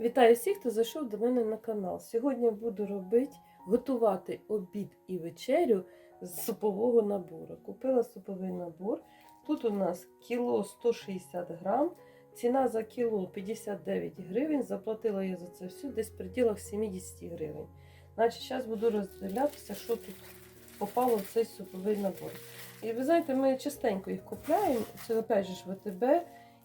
Вітаю всіх, хто зайшов до мене на канал. Сьогодні буду робити, готувати обід і вечерю з супового набору. Купила суповий набор. Тут у нас кіло 160 грам. Ціна за кіло 59 гривень. Заплатила я за це все десь в пределах 70 гривень. Значить, зараз буду роздивлятися, що тут попало в цей суповий набор. І ви знаєте, ми частенько їх купляємо. Це опять же ВТБ.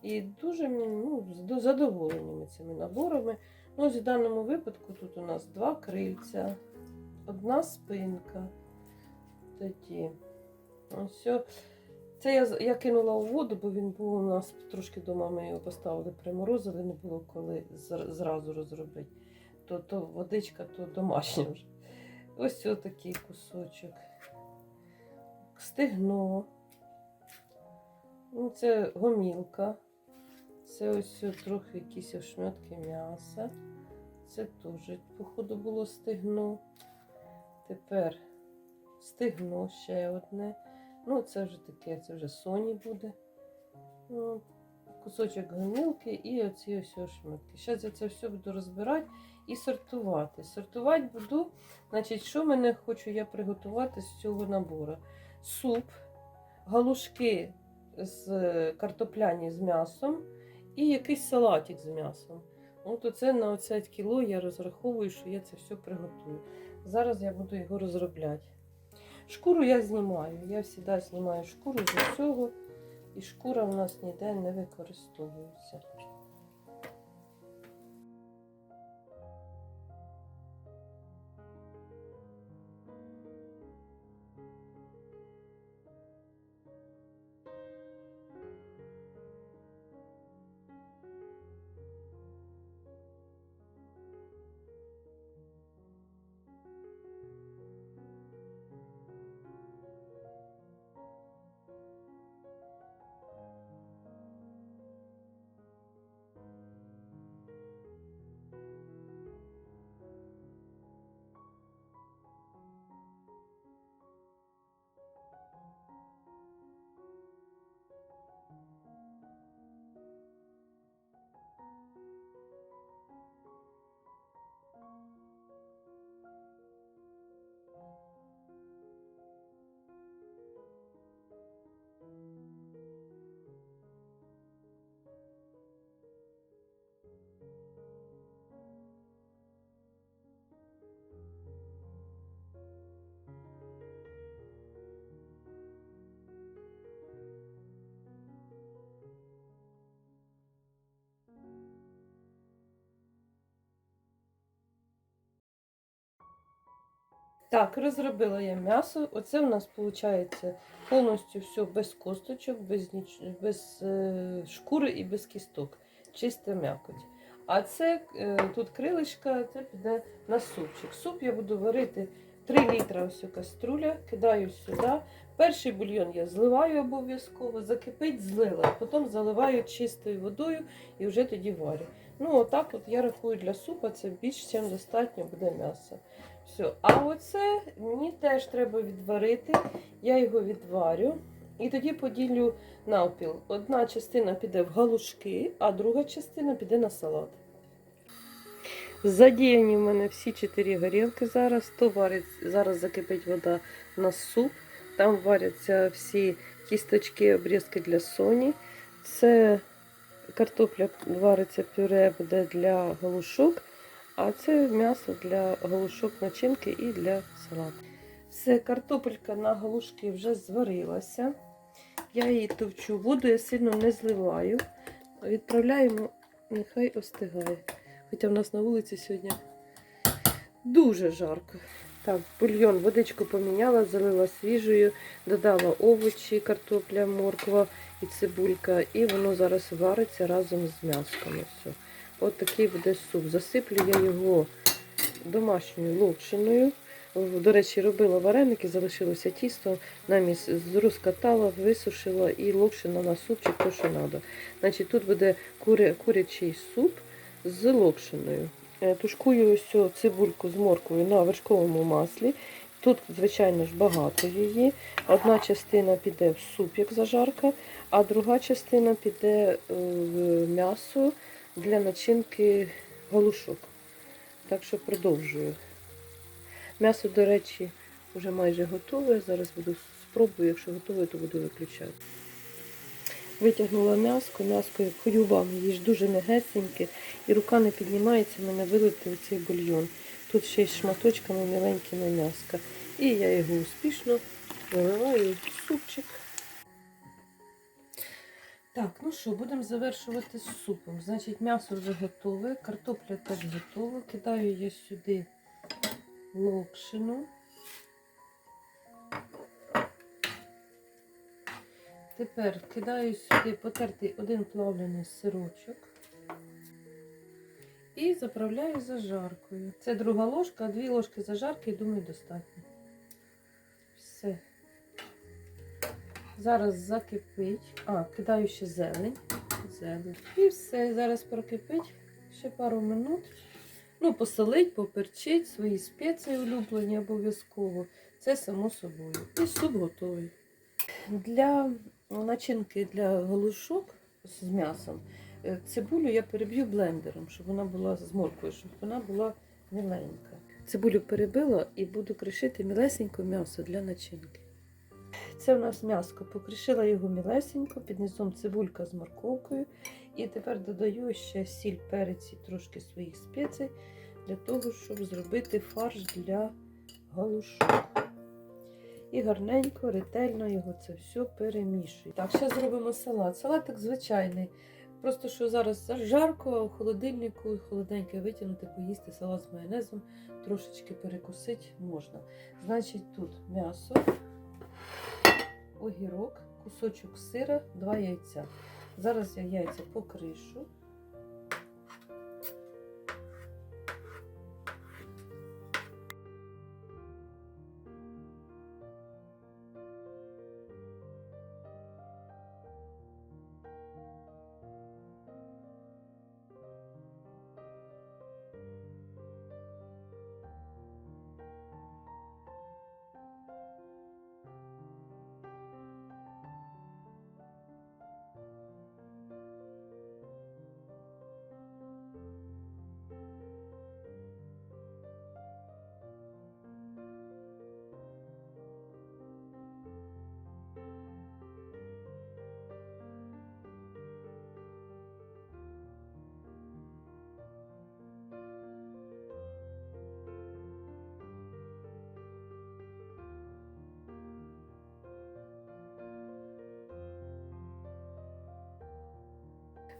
І дуже ну, з- задоволені ми цими наборами. Ну, ось в даному випадку тут у нас два крильця, одна спинка. Тоді. Ось. Це я, я кинула у воду, бо він був у нас трошки вдома, ми його поставили, приморозили, не було коли зразу розробити. То, то водичка, то домашня вже. Ось ось такий кусочок. Стегно. Ну, це гомілка. Це ось трохи якісь ошметки м'яса. Це теж, походу, було стегно. Тепер стегно ще одне. Ну, це вже таке, це вже соні буде. Ну, кусочок гомілки і оці ось ошметки. Зараз я це все буду розбирати і сортувати. Сортувати буду, значить, що мене хочу я приготувати з цього набору? Суп, галушки з картопляні з м'ясом і якийсь салатик з м'ясом. От оце на оце кіло я розраховую, що я це все приготую. Зараз я буду його розробляти. Шкуру я знімаю. Я завжди знімаю шкуру з усього, і шкура в нас ніде не використовується. Так, розробила я м'ясо. Оце в нас виходить повністю все без косточок, без, ніч... без е, шкури і без кісток. Чиста м'якоть. А це е, тут крилишка, це піде на супчик. Суп я буду варити 3 літра ось каструля, кидаю сюди. Перший бульйон я зливаю обов'язково, закипить, злила. Потім заливаю чистою водою і вже тоді варю. Ну, отак от я рахую для супа, це більш ніж достатньо буде м'яса. Все. А оце мені теж треба відварити. Я його відварю і тоді поділю навпіл. Одна частина піде в галушки, а друга частина піде на салат. Задіяні в мене всі чотири горілки зараз. То варить, зараз закипить вода на суп. Там варяться всі кісточки, обрізки для соні. Це картопля вариться пюре буде для галушок. А це м'ясо для галушок начинки і для салату. Все, картопелька на галушки вже зварилася. Я її товчу. Воду я сильно не зливаю. Відправляємо, нехай остигає. Хоча в нас на вулиці сьогодні дуже жарко. Так, бульйон, водичку поміняла, залила свіжою, додала овочі, картопля, морква і цибулька. І воно зараз вариться разом з м'яском. Все. От такий буде суп. Засиплю я його домашньою локшиною. До речі, робила вареники, залишилося тісто, намість розкатала, висушила і локшина на супчик, то що треба. Значить, тут буде куря, курячий суп з локшиною. Е, Тушкую ось цибульку з морквою на вершковому маслі. Тут, звичайно ж, багато її. Одна частина піде в суп, як зажарка, а друга частина піде в м'ясо для начинки галушок. Так що продовжую. М'ясо, до речі, вже майже готове. Зараз буду спробую, якщо готове, то буду виключати. Витягнула м'яско, м'яско як вам, її ж дуже м'ягесеньке, і рука не піднімається, мене вилити в цей бульйон. Тут ще й шматочками міленькими м'яска. І я його успішно виливаю в супчик. Так, ну що, будемо завершувати з супом. Значить, м'ясо вже готове, картопля теж готова. Кидаю я сюди локшину. Тепер кидаю сюди потертий один плавлений сирочок. І заправляю зажаркою. Це друга ложка, дві ложки зажарки, думаю, достатньо. Все. Зараз закипить. А, кидаю ще зелень. Зелень. І все. Зараз прокипить ще пару минут. Ну, посолить, поперчить, свої спеції улюблені обов'язково. Це само собою. І суп готовий. Для начинки для галушок з м'ясом е, цибулю я переб'ю блендером, щоб вона була з морквою, щоб вона була міленька. Цибулю перебила і буду кришити мілесенько м'ясо для начинки. Це у нас м'яско. Покришила його мілесенько, під низом цибулька з морковкою. І тепер додаю ще сіль, перець і трошки своїх спецій для того, щоб зробити фарш для галушок. І гарненько, ретельно його це все перемішую. Так, зараз зробимо салат. Салатик звичайний. Просто що зараз жарко, а в холодильнику холодненьке витягнути, поїсти салат з майонезом, трошечки перекусити можна. Значить, тут м'ясо, огірок, кусочок сира, два яйця. Зараз я яйця покришу.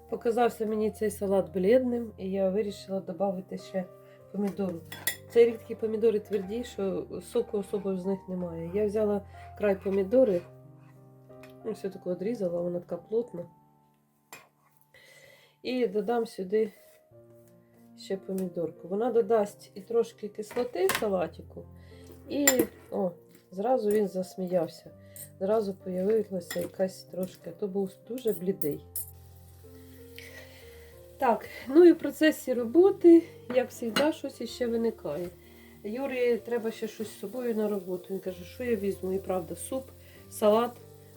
Показався мені цей салат блідним, і я вирішила додати ще помідору. Це рідкі помідори тверді, що соку особо з них немає. Я взяла край помідори, ну, все таке відрізала, вона така плотна. І додам сюди ще помідорку. Вона додасть і трошки кислоти салатику, і о, зразу він засміявся. Зразу появилася якась трошки, то був дуже блідий. Так, ну і в процесі роботи, як завжди, щось іще виникає. Юрі треба ще щось з собою на роботу. Він каже, що я візьму? І правда, суп, салат,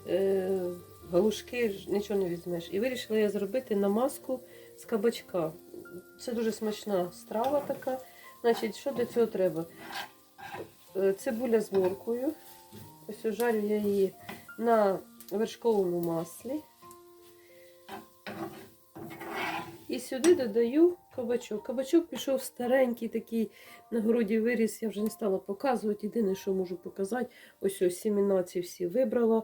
е- галушки, нічого не візьмеш. І вирішила я зробити намазку з кабачка. Це дуже смачна страва така. Значить, що для цього треба? Е, Цибуля з моркою. Ось жарю я її на вершковому маслі. І сюди додаю кабачок. Кабачок пішов старенький, такий на городі виріс, я вже не стала показувати. Єдине, що можу показати, ось ось сімена ці всі вибрала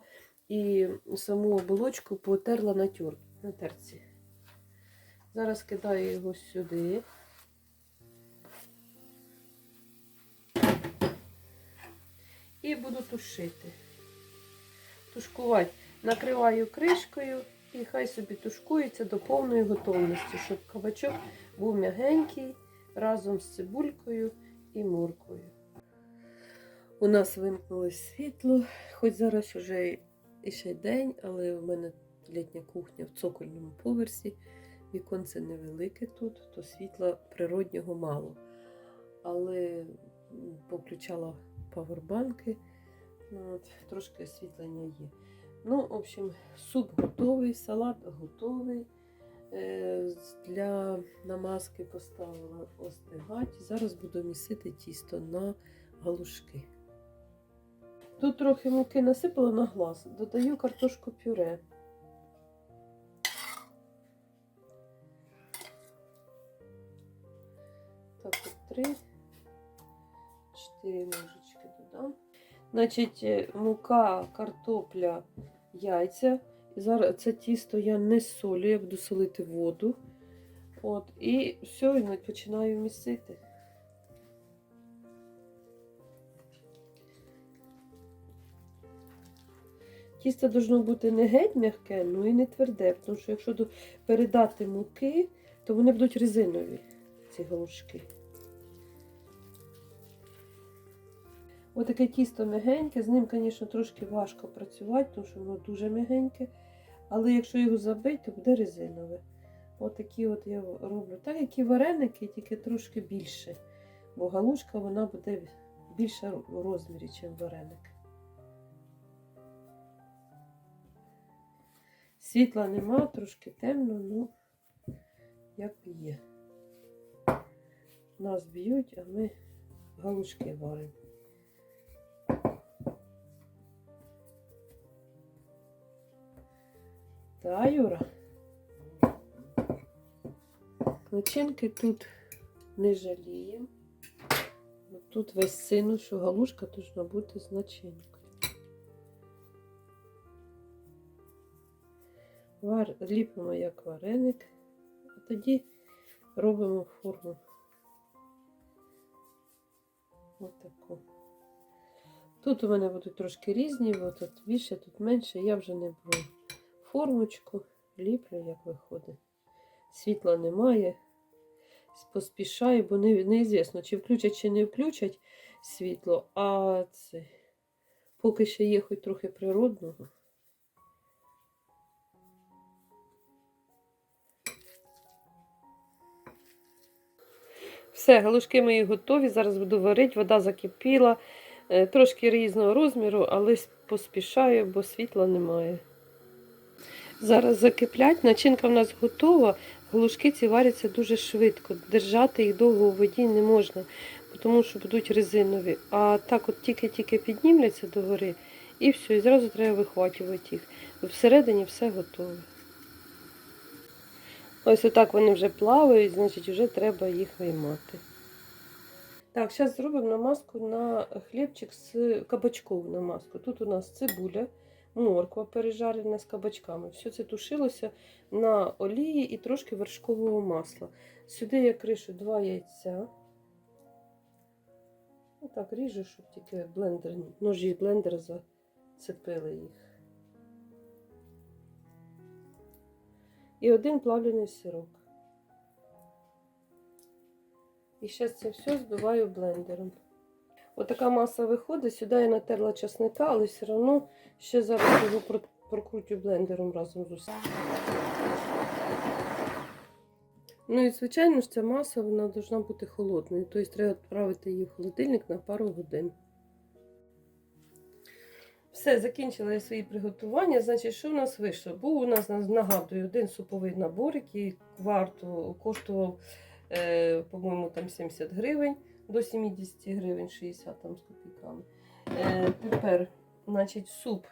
і саму оболочку потерла на, тюр, на терці. Зараз кидаю його сюди. І буду тушити. Тушкувати. Накриваю кришкою. І хай собі тушкується до повної готовності, щоб кабачок був м'ягенький разом з цибулькою і морквою. У нас вимкнулось світло, хоч зараз вже і ще день, але в мене літня кухня в цокольному поверсі. Віконце невелике тут, то світла природнього мало. Але м, повключала павербанки, от, трошки освітлення є. Ну, в общем, суп готовий, салат готовий. Е, Для намазки поставила остигати. Зараз буду місити тісто на галушки. Тут трохи муки насипала на глаз. Додаю картошку пюре. Так, от три, чотири додам. Значить, е, мука, картопля, яйця. І зараз це тісто я не солю, я буду солити воду. От, і все, і починаю місити. Тісто должно бути не геть м'яке, ну і не тверде, тому що якщо передати муки, то вони будуть резинові, ці галушки. Отаке тісто м'ягеньке, з ним, звісно, трошки важко працювати, тому що воно дуже м'ягеньке. Але якщо його забити, то буде резинове. Отакі от я роблю. Так, як і вареники, тільки трошки більше. Бо галушка вона буде більша в розмірі, ніж вареник. Світла нема, трошки темно, ну як є. Нас б'ють, а ми галушки варимо. Та, Юра. Начинки тут не жаліємо. Тут весь сину, що галушка должна бути з начинкою. Ліпимо як вареник, а тоді робимо форму. Отаку. Тут у мене будуть трошки різні, бо тут більше, тут менше. Я вже не беру формочку, ліплю, як виходить. Світла немає. Поспішаю, бо не, неізвісно, чи включать, чи не включать світло, а це поки ще є хоч трохи природного. Все, галушки мої готові. Зараз буду варити, вода закипіла. Е, Трошки різного розміру, але поспішаю, бо світла немає. Зараз закиплять, начинка в нас готова. Галушки ці варяться дуже швидко. Держати їх довго у воді не можна, тому що будуть резинові. А так от тільки-тільки піднімляться догори і все, і зразу треба вихватювати їх. Всередині все готове. Ось отак вони вже плавають, значить вже треба їх виймати. Так, зараз зробимо намазку на хлібчик з кабачкову намазку. Тут у нас цибуля, морква пережарена з кабачками. Все це тушилося на олії і трошки вершкового масла. Сюди я кришу два яйця. Отак ріжу, щоб тільки блендер, ножі блендера зацепили їх. І один плавлений сирок. І зараз це все збиваю блендером. Отака маса виходить. Сюди я натерла часника, але все одно ще зараз його про- прокрутю блендером разом з усім. Ну і звичайно ж ця маса вона повинна бути холодною. Тобто треба відправити її в холодильник на пару годин. Все, закінчила я свої приготування. Значить, що в нас вийшло? Був у нас, нагадую, один суповий набор, який варту коштував, е, по-моєму, там 70 гривень до 70 гривень, 60 там з копійками. Е, тепер, значить, суп.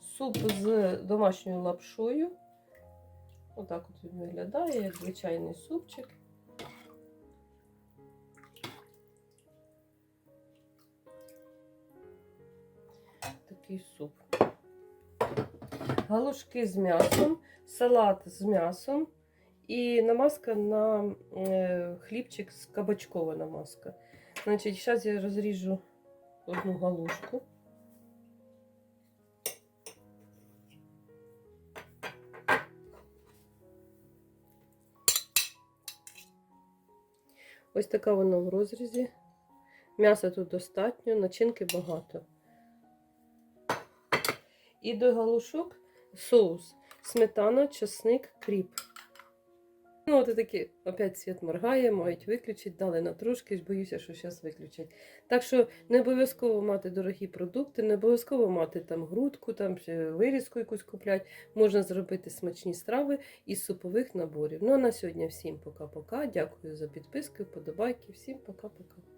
Суп з домашньою лапшою. Отак от він виглядає, як звичайний супчик. Такий суп. Галушки з м'ясом, салат з м'ясом і намазка на е, хлібчик з кабачкова намазка. Значить, зараз я розріжу одну галушку. Ось така вона в розрізі. М'яса тут достатньо, начинки багато. І до галушок соус, сметана, чесник, кріп. Ну, от такі, опять світ моргає, мають виключити, дали на трошки, ж боюся, що зараз виключать. Так що не обов'язково мати дорогі продукти, не обов'язково мати там грудку, там вирізку якусь купляти. Можна зробити смачні страви із супових наборів. Ну а на сьогодні всім пока-пока. Дякую за підписки, вподобайки. Всім пока-пока.